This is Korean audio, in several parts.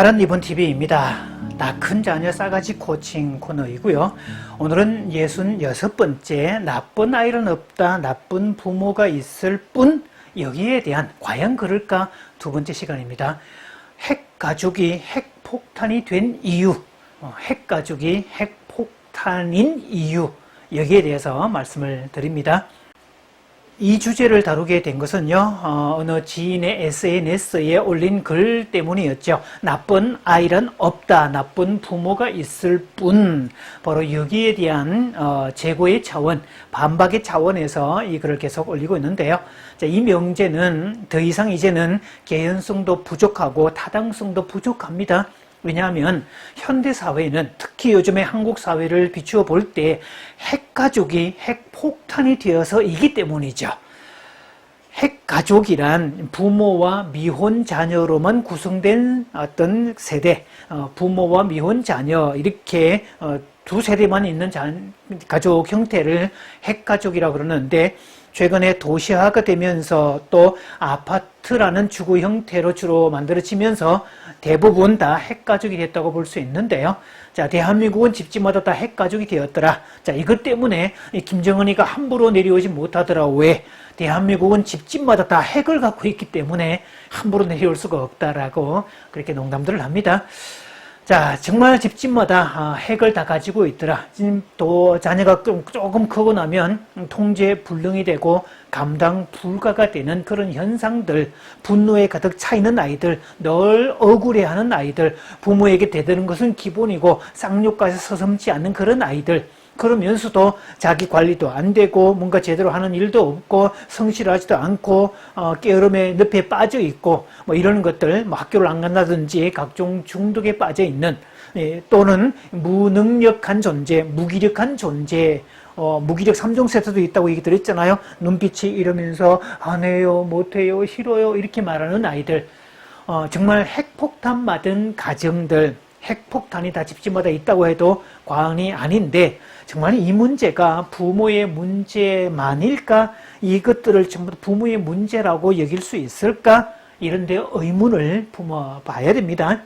파란 리본 TV입니다. 나 큰 자녀 싸가지 코칭 코너이고요. 오늘은 66번째 나쁜 아이는 없다. 나쁜 부모가 있을 뿐 여기에 대한 과연 그럴까 두 번째 시간입니다. 핵 가족이 핵 폭탄이 된 이유, 어, 핵 가족이 핵 폭탄인 이유 여기에 대해서 말씀을 드립니다. 이 주제를 다루게 된 것은요, 어, 느 지인의 SNS에 올린 글 때문이었죠. 나쁜 아이는 없다. 나쁜 부모가 있을 뿐. 바로 여기에 대한 어, 제고의 차원, 반박의 차원에서 이 글을 계속 올리고 있는데요. 자, 이 명제는 더 이상 이제는 개연성도 부족하고 타당성도 부족합니다. 왜냐하면 현대 사회는 특히 요즘의 한국 사회를 비추어 볼 때 핵가족이 핵폭탄이 되어서 이기 때문이죠. 핵가족이란 부모와 미혼 자녀로만 구성된 어떤 세대, 어, 부모와 미혼 자녀 이렇게 어, 두 세대만 있는 가족 형태를 핵가족이라고 그러는데 최근에 도시화가 되면서 또 아파트라는 주거 형태로 주로 만들어지면서 대부분 다 핵가족이 됐다고 볼 수 있는데요. 자, 대한민국은 집집마다 다 핵가족이 되었더라. 자, 이것 때문에 김정은이가 함부로 내려오지 못하더라. 왜? 대한민국은 집집마다 다 핵을 갖고 있기 때문에 함부로 내려올 수가 없다라고 그렇게 농담들을 합니다. 자, 정말 집집마다 아, 핵을 다 가지고 있더라. 또 자녀가 조금 크고 나면 통제 불능이 되고 감당 불가가 되는 그런 현상들, 분노에 가득 차 있는 아이들, 늘 억울해하는 아이들, 부모에게 대드는 것은 기본이고 쌍욕까지 서슴지 않는 그런 아이들, 그러면서도 자기 관리도 안 되고 뭔가 제대로 하는 일도 없고 성실하지도 않고 어, 게으름에 늪에 빠져 있고 뭐 이런 것들 뭐 학교를 안 간다든지 각종 중독에 빠져 있는 예, 또는 무능력한 존재, 무기력한 존재 어, 무기력 3종 세트도 있다고 얘기 드렸잖아요. 눈빛이 이러면서 안 해요, 못 해요, 싫어요 이렇게 말하는 아이들 어, 정말 핵폭탄 맞은 가정들 핵폭탄이 다 집집마다 있다고 해도 과언이 아닌데 정말 이 문제가 부모의 문제만일까? 이것들을 전부 부모의 문제라고 여길 수 있을까? 이런 데 의문을 품어봐야 됩니다.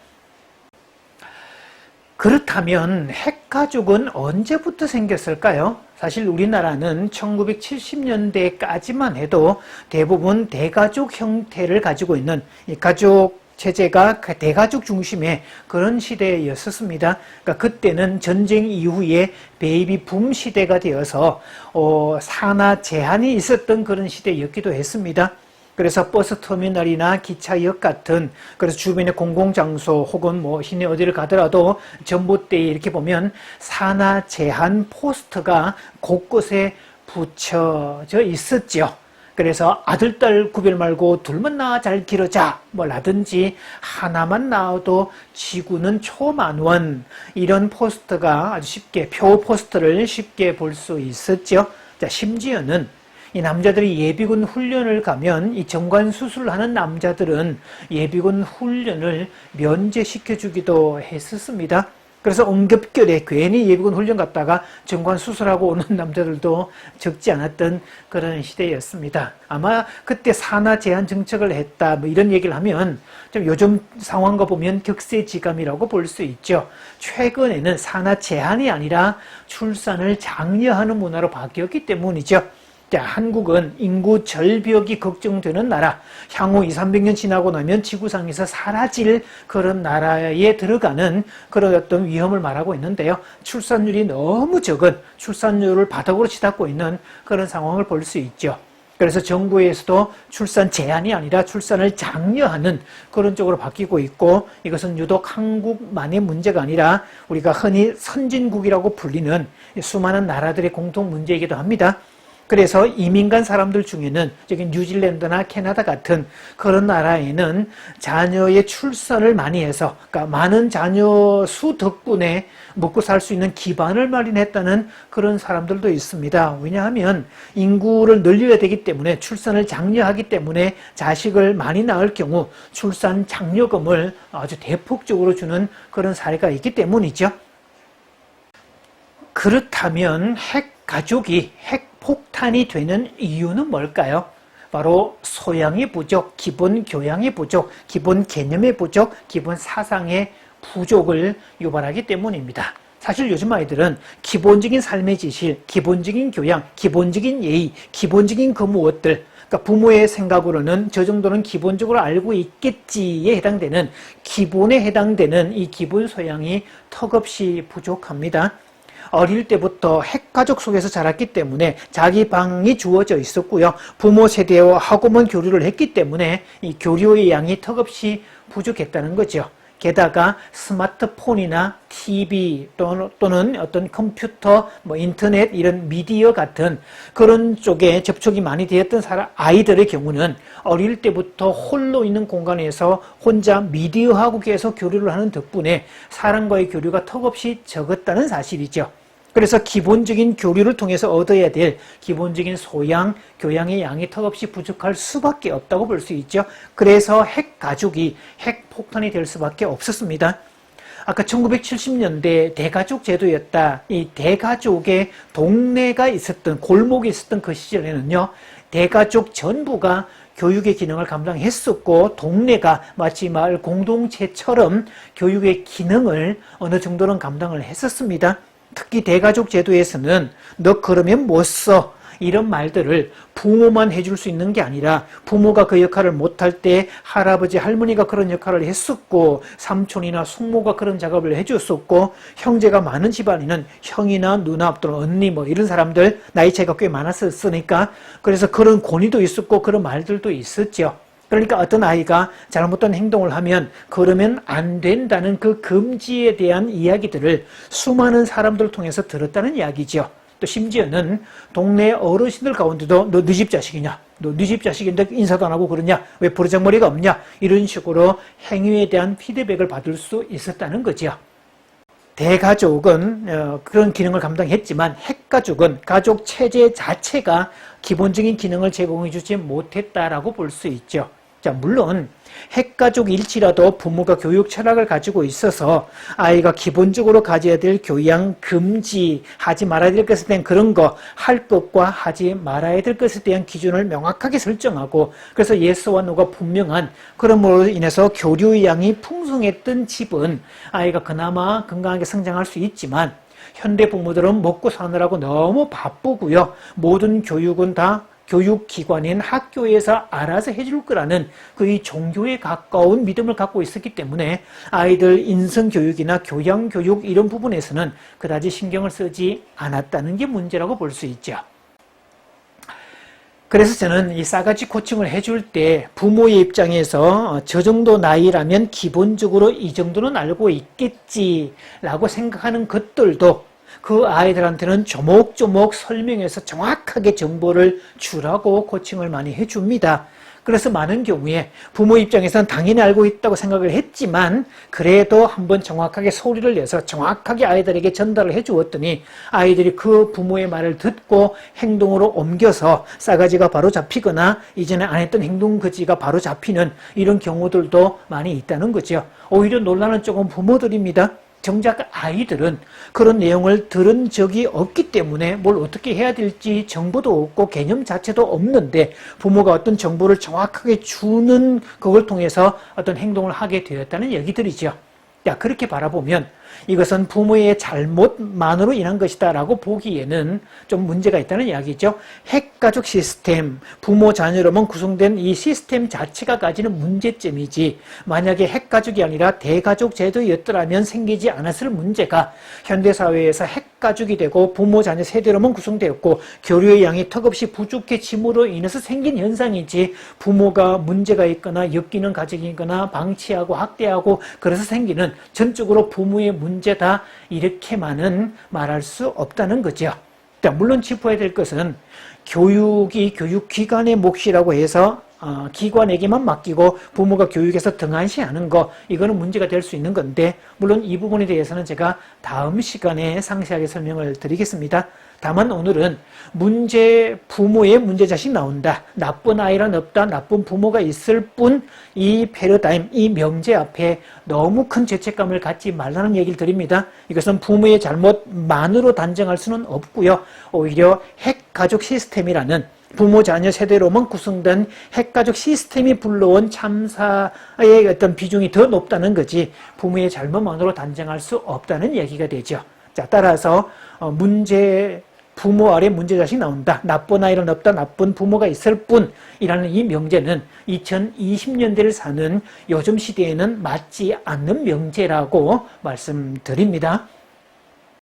그렇다면 핵가족은 언제부터 생겼을까요? 사실 우리나라는 1970년대까지만 해도 대부분 대가족 형태를 가지고 있는 이 가족 체제가 그 대가족 중심의 그런 시대였었습니다. 그러니까 그때는 전쟁 이후에 베이비 붐 시대가 되어서 어, 산하 제한이 있었던 그런 시대였기도 했습니다. 그래서 버스 터미널이나 기차역 같은 그래서 주변의 공공 장소 혹은 뭐 시내 어디를 가더라도 전봇대에 이렇게 보면 산하 제한 포스터가 곳곳에 붙여져 있었죠. 그래서 아들, 딸 구별 말고 둘만 낳아 잘 기르자 뭐 라든지 하나만 낳아도 지구는 초만원 이런 포스터가 아주 쉽게 표 포스터를 쉽게 볼 수 있었죠. 자, 심지어는 이 남자들이 예비군 훈련을 가면 이 정관 수술을 하는 남자들은 예비군 훈련을 면제시켜 주기도 했었습니다. 그래서 응급결에 괜히 예비군 훈련 갔다가 정관 수술하고 오는 남자들도 적지 않았던 그런 시대였습니다. 아마 그때 산하 제한 정책을 했다 뭐 이런 얘기를 하면 좀 요즘 상황과 보면 격세지감이라고 볼 수 있죠. 최근에는 산하 제한이 아니라 출산을 장려하는 문화로 바뀌었기 때문이죠. 자, 한국은 인구 절벽이 걱정되는 나라, 향후 2, 300년 지나고 나면 지구상에서 사라질 그런 나라에 들어가는 그런 어떤 위험을 말하고 있는데요. 출산율이 너무 적은 출산율을 바닥으로 치닫고 있는 그런 상황을 볼 수 있죠. 그래서 정부에서도 출산 제한이 아니라 출산을 장려하는 그런 쪽으로 바뀌고 있고 이것은 유독 한국만의 문제가 아니라 우리가 흔히 선진국이라고 불리는 수많은 나라들의 공통 문제이기도 합니다. 그래서 이민 간 사람들 중에는 저기 뉴질랜드나 캐나다 같은 그런 나라에는 자녀의 출산을 많이 해서 그러니까 많은 자녀 수 덕분에 먹고 살 수 있는 기반을 마련했다는 그런 사람들도 있습니다. 왜냐하면 인구를 늘려야 되기 때문에 출산을 장려하기 때문에 자식을 많이 낳을 경우 출산 장려금을 아주 대폭적으로 주는 그런 사례가 있기 때문이죠. 그렇다면 핵 가족이 핵 폭탄이 되는 이유는 뭘까요? 바로 소양의 부족, 기본 교양의 부족, 기본 개념의 부족, 기본 사상의 부족을 유발하기 때문입니다. 사실 요즘 아이들은 기본적인 삶의 지실, 기본적인 교양, 기본적인 예의, 기본적인 그 무엇들, 그러니까 부모의 생각으로는 저 정도는 기본적으로 알고 있겠지에 해당되는 기본에 해당되는 이 기본 소양이 턱없이 부족합니다. 어릴 때부터 핵가족 속에서 자랐기 때문에 자기 방이 주어져 있었고요. 부모 세대와 하고만 교류를 했기 때문에 이 교류의 양이 턱없이 부족했다는 거죠. 게다가 스마트폰이나 TV 또는, 또는 어떤 컴퓨터, 뭐 인터넷 이런 미디어 같은 그런 쪽에 접촉이 많이 되었던 사람 아이들의 경우는 어릴 때부터 홀로 있는 공간에서 혼자 미디어하고 계속 교류를 하는 덕분에 사람과의 교류가 턱없이 적었다는 사실이죠. 그래서 기본적인 교류를 통해서 얻어야 될 기본적인 소양, 교양의 양이 턱없이 부족할 수밖에 없다고 볼 수 있죠. 그래서 핵 가족이 핵 폭탄이 될 수밖에 없었습니다. 아까 1970년대 대가족 제도였다. 이 대가족의 동네가 있었던 골목이 있었던 그 시절에는요. 대가족 전부가 교육의 기능을 감당했었고 동네가 마치 마을 공동체처럼 교육의 기능을 어느 정도는 감당을 했었습니다. 특히 대가족 제도에서는 너 그러면 못 써. 이런 말들을 부모만 해줄 수 있는 게 아니라 부모가 그 역할을 못할 때 할아버지, 할머니가 그런 역할을 했었고 삼촌이나 숙모가 그런 작업을 해줬었고 형제가 많은 집안에는 형이나 누나 또는 언니 뭐 이런 사람들 나이 차이가 꽤 많았었으니까 그래서 그런 권위도 있었고 그런 말들도 있었죠. 그러니까 어떤 아이가 잘못된 행동을 하면 그러면 안 된다는 그 금지에 대한 이야기들을 수많은 사람들 통해서 들었다는 이야기죠. 또 심지어는 동네 어르신들 가운데도 너 네 집 자식이냐? 너 네 집 자식인데 인사도 안 하고 그러냐? 왜 버르장머리가 없냐? 이런 식으로 행위에 대한 피드백을 받을 수 있었다는 거죠. 대가족은 어, 그런 기능을 감당했지만 핵가족은 가족 체제 자체가 기본적인 기능을 제공해 주지 못했다라고 볼 수 있죠. 자, 물론 핵가족일지라도 부모가 교육 철학을 가지고 있어서 아이가 기본적으로 가져야 될 교양 금지 하지 말아야 될 것에 대한 그런 거할 것과 하지 말아야 될 것에 대한 기준을 명확하게 설정하고 그래서 예스와 노가 분명한 그럼으로 인해서 교류의 양이 풍성했던 집은 아이가 그나마 건강하게 성장할 수 있지만 현대 부모들은 먹고 사느라고 너무 바쁘고요. 모든 교육은 다 교육기관인 학교에서 알아서 해줄 거라는 그이 종교에 가까운 믿음을 갖고 있었기 때문에 아이들 인성교육이나 교양교육 이런 부분에서는 그다지 신경을 쓰지 않았다는 게 문제라고 볼 수 있죠. 그래서 저는 이 싸가지 코칭을 해줄 때 부모의 입장에서 저 정도 나이라면 기본적으로 이 정도는 알고 있겠지라고 생각하는 것들도 그 아이들한테는 조목조목 설명해서 정확하게 정보를 주라고 코칭을 많이 해줍니다. 그래서 많은 경우에 부모 입장에서는 당연히 알고 있다고 생각을 했지만 그래도 한번 정확하게 소리를 내서 정확하게 아이들에게 전달을 해 주었더니 아이들이 그 부모의 말을 듣고 행동으로 옮겨서 싸가지가 바로 잡히거나 이전에 안 했던 행동 거지가 바로 잡히는 이런 경우들도 많이 있다는 거죠. 오히려 논란은 조금 부모들입니다. 정작 아이들은 그런 내용을 들은 적이 없기 때문에 뭘 어떻게 해야 될지 정보도 없고 개념 자체도 없는데 부모가 어떤 정보를 정확하게 주는 그걸 통해서 어떤 행동을 하게 되었다는 얘기들이죠. 야, 그렇게 바라보면 이것은 부모의 잘못만으로 인한 것이다 라고 보기에는 좀 문제가 있다는 이야기죠. 핵가족 시스템, 부모 자녀로만 구성된 이 시스템 자체가 가지는 문제점이지 만약에 핵가족이 아니라 대가족 제도였더라면 생기지 않았을 문제가 현대사회에서 핵가족이 되고 부모 자녀 세대로만 구성되었고 교류의 양이 턱없이 부족해짐으로 인해서 생긴 현상이지 부모가 문제가 있거나 엮이는 가족이거나 방치하고 학대하고 그래서 생기는 전적으로 부모의 문제다 이렇게만은 말할 수 없다는 거죠. 물론 짚어야 될 것은 교육이 교육기관의 몫이라고 해서 어, 기관에게만 맡기고 부모가 교육에서 등한시하는 거 이거는 문제가 될 수 있는 건데 물론 이 부분에 대해서는 제가 다음 시간에 상세하게 설명을 드리겠습니다. 다만 오늘은 문제 부모의 문제 자식 나온다. 나쁜 아이란 없다. 나쁜 부모가 있을 뿐 이 패러다임, 이 명제 앞에 너무 큰 죄책감을 갖지 말라는 얘기를 드립니다. 이것은 부모의 잘못만으로 단정할 수는 없고요. 오히려 핵 가족 시스템이라는 부모 자녀 세대로만 구성된 핵가족 시스템이 불러온 참사의 어떤 비중이 더 높다는 거지 부모의 잘못만으로 단정할 수 없다는 얘기가 되죠. 자 따라서 어, 문제 부모 아래 문제 자식 나온다. 나쁜 아이는 없다. 나쁜 부모가 있을 뿐이라는 이 명제는 2020년대를 사는 요즘 시대에는 맞지 않는 명제라고 말씀드립니다.